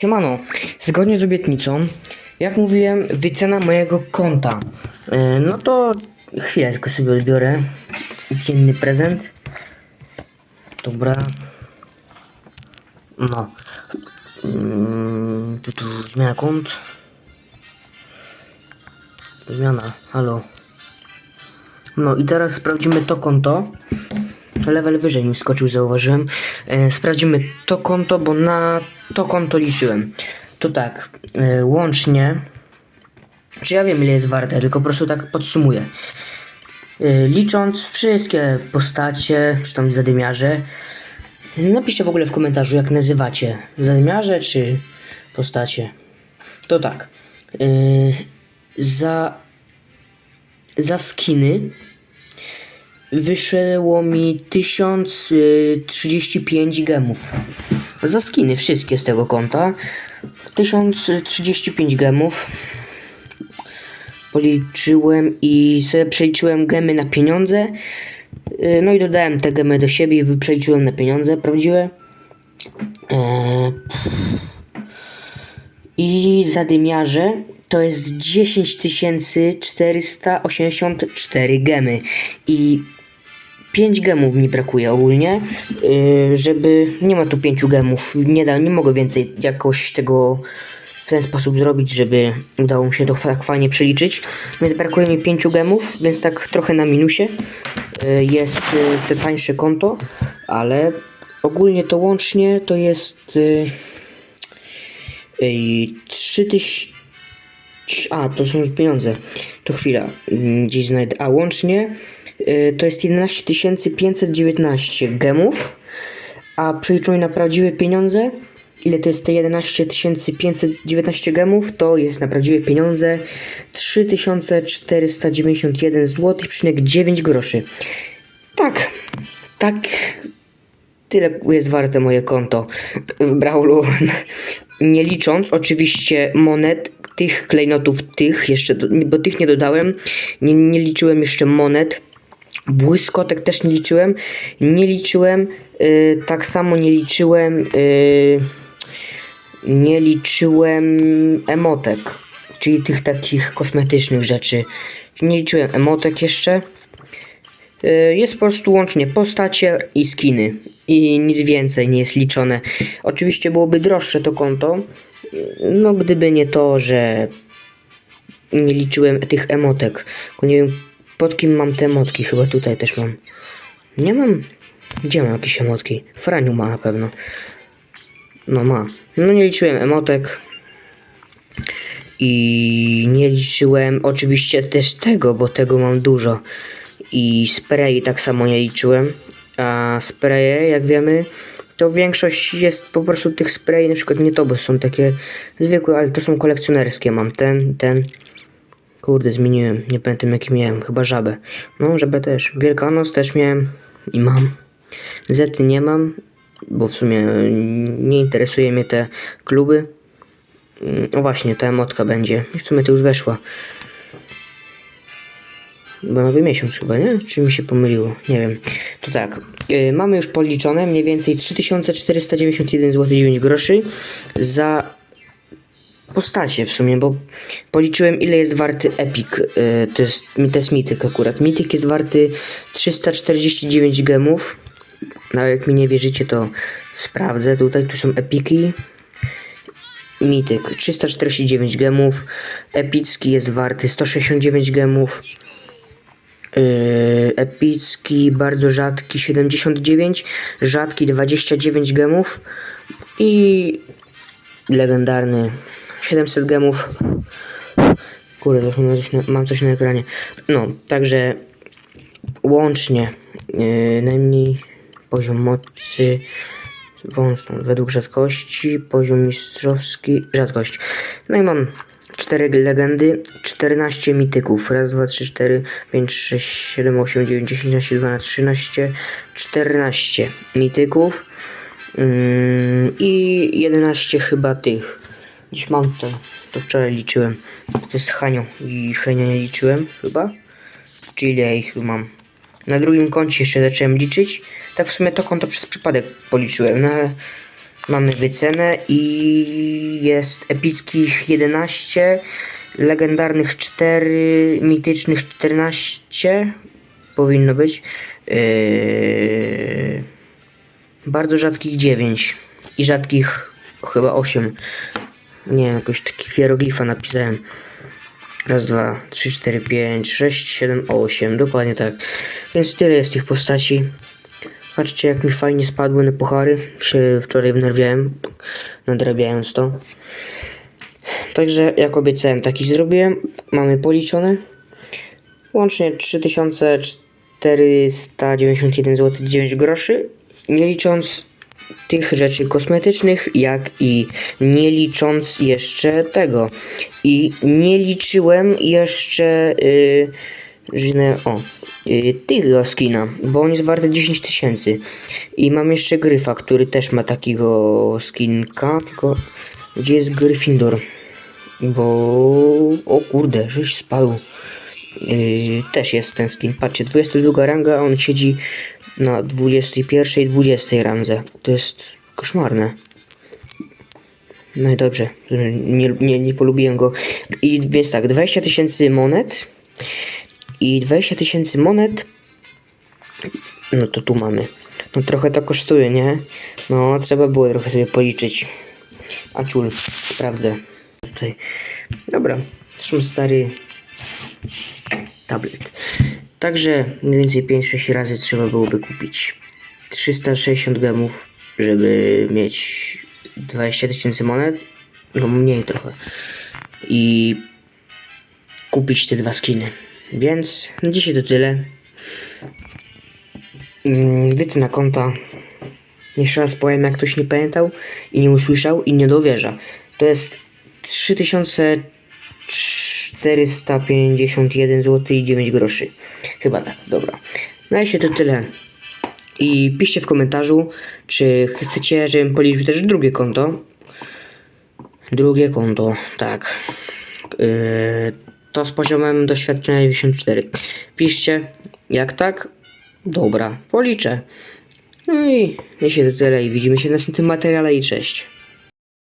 Siemano, zgodnie z obietnicą, jak mówiłem, wycena mojego konta. E, No to chwilę tylko sobie odbiorę. Inny prezent. Dobra. No. Tu, tu, zmiana kont. Zmiana, halo. No i teraz sprawdzimy to konto. Level wyżej mi skoczył, zauważyłem. E, sprawdzimy to konto, bo na to konto liczyłem. To tak, e, łącznie. Czy ja wiem ile jest warte, tylko po prostu tak podsumuję. E, licząc wszystkie postacie, czy tam zadymiarze. Napiszcie w ogóle w komentarzu, jak nazywacie. Zadymiarze czy postacie. To tak. Za, za skiny wyszło mi 1035 gemów. Za skiny wszystkie z tego konta. 1035 gemów. Policzyłem i sobie przeliczyłem gemy na pieniądze. Yy, No i dodałem te gemy do siebie i przeliczyłem na pieniądze prawdziwe. Eee, I zadymiarze to jest 10 484 gemy. I 5 gemów mi brakuje ogólnie, yy, żeby... Nie ma tu 5 gemów, nie, da, nie mogę więcej jakoś tego w ten sposób zrobić, żeby udało mi się to tak fajnie przeliczyć. Więc brakuje mi 5 gemów, więc tak trochę na minusie yy, jest yy, te tańsze konto, ale ogólnie to łącznie to jest yy, yy, 3000... A, to są pieniądze. To chwila, mm, gdzieś znajdę. A łącznie y, to jest 11 519 gemów. A przeliczony na prawdziwe pieniądze, ile to jest te 11 519 gemów, to jest na prawdziwe pieniądze 3491 zł, 9 groszy. Tak, tak tyle jest warte moje konto w Brawlu. Nie licząc oczywiście monet, tych klejnotów, tych jeszcze, bo tych nie dodałem. Nie, nie liczyłem jeszcze monet. Błyskotek też nie liczyłem. Nie liczyłem, y, tak samo nie liczyłem, y, nie liczyłem emotek, czyli tych takich kosmetycznych rzeczy. Nie liczyłem emotek jeszcze. Y, Jest po prostu łącznie postacie i skiny. I nic więcej nie jest liczone. Oczywiście byłoby droższe to konto. No gdyby nie to, że nie liczyłem tych emotek. Nie wiem pod kim mam te emotki. Chyba tutaj też mam. Nie mam. Gdzie mam jakieś emotki? Franiu ma na pewno. No ma. No nie liczyłem emotek. I nie liczyłem oczywiście też tego, bo tego mam dużo. I spray tak samo nie liczyłem. A spraye, jak wiemy, to większość jest po prostu tych spray, na przykład nie to, bo są takie zwykłe, ale to są kolekcjonerskie. Mam ten, ten. Kurde, zmieniłem. Nie pamiętam jaki miałem. Chyba żabę. No, żabę też. Wielkanoc też miałem i mam. Zety nie mam, bo w sumie nie interesuje mnie te kluby. Mm, O właśnie, ta emotka będzie. W sumie to już weszła. Bo nowy miesiąc chyba, nie? Czy mi się pomyliło? Nie wiem. To tak. Yy, mamy już policzone mniej więcej 3491 zł 9 groszy za postacie w sumie, bo policzyłem ile jest warty Epic. Yy, to, jest, to jest Mythic akurat. Mythic jest warty 349 gemów. No jak mi nie wierzycie, to sprawdzę. Tutaj tu są epiki. Mityk 349 gemów. Epicki jest warty 169 gemów. Yy, epicki, bardzo rzadki 79, rzadki 29 gemów i legendarny 700 gemów. Kurde, mam coś na, ekranie. No, także łącznie yy, najmniej poziom mocy wąską według rzadkości, poziom mistrzowski, rzadkość. No i mam 4 legendy, 14 mityków. Raz, dwa, trzy, cztery, pięć, sześć, siedem, osiem, dziewięć, dziesięć, jedenaście, dwanaście, trzynaście, czternaście mityków. Ym, I 11 chyba tych. Dziś mam to, to wczoraj liczyłem. To jest Hanio i Henio nie liczyłem chyba. Czyli ja ich mam. Na drugim koncie jeszcze zacząłem liczyć. Tak w sumie to konto przez przypadek policzyłem, no Mamy wycenę i jest epickich 11, legendarnych 4, mitycznych 14 powinno być. Yy, bardzo rzadkich 9 i rzadkich chyba 8. Nie jakoś taki hieroglifa napisałem. Raz, dwa, trzy, cztery, pięć, sześć, siedem, osiem. Dokładnie tak. Więc tyle jest tych postaci. Patrzcie, jak mi fajnie spadły na puchary. Wczoraj wnerwiałem, nadrabiając to. Także, jak obiecałem, taki zrobiłem. Mamy policzone. Łącznie 3491 zł 9 groszy. Nie licząc tych rzeczy kosmetycznych, jak i nie licząc jeszcze tego. I nie liczyłem jeszcze yy, o, yy, tego skina, bo on jest warty 10 tysięcy. I mam jeszcze Gryfa, który też ma takiego skinka, tylko gdzie jest Gryffindor? Bo, o kurde, żeś spadł. Yy, też jest ten skin. Patrzcie, 22 ranga, a on siedzi na 21 i 20 randze. To jest koszmarne. No i dobrze, nie, nie, nie polubiłem go. I więc tak, 20 tysięcy monet. I 20 tysięcy monet. No to tu mamy. No trochę to kosztuje, nie? No trzeba było trochę sobie policzyć. A ciul, sprawdzę. Tutaj. Dobra, zresztą stary tablet. Także mniej więcej 5-6 razy trzeba byłoby kupić 360 gemów, żeby mieć 20 tysięcy monet. No mniej trochę. I kupić te dwa skiny. Więc na dzisiaj to tyle. Mm, Wycena konta. Jeszcze raz powiem, jak ktoś nie pamiętał i nie usłyszał i nie dowierza. To jest 3451 zł i 9 groszy. Chyba tak, dobra. Na dzisiaj to tyle. I piszcie w komentarzu, czy chcecie, żebym policzył też drugie konto. Drugie konto, tak. Yy, to z poziomem doświadczenia 94. Piszcie, jak tak? Dobra, policzę. No i dzisiaj to tyle i widzimy się w następnym materiale i cześć.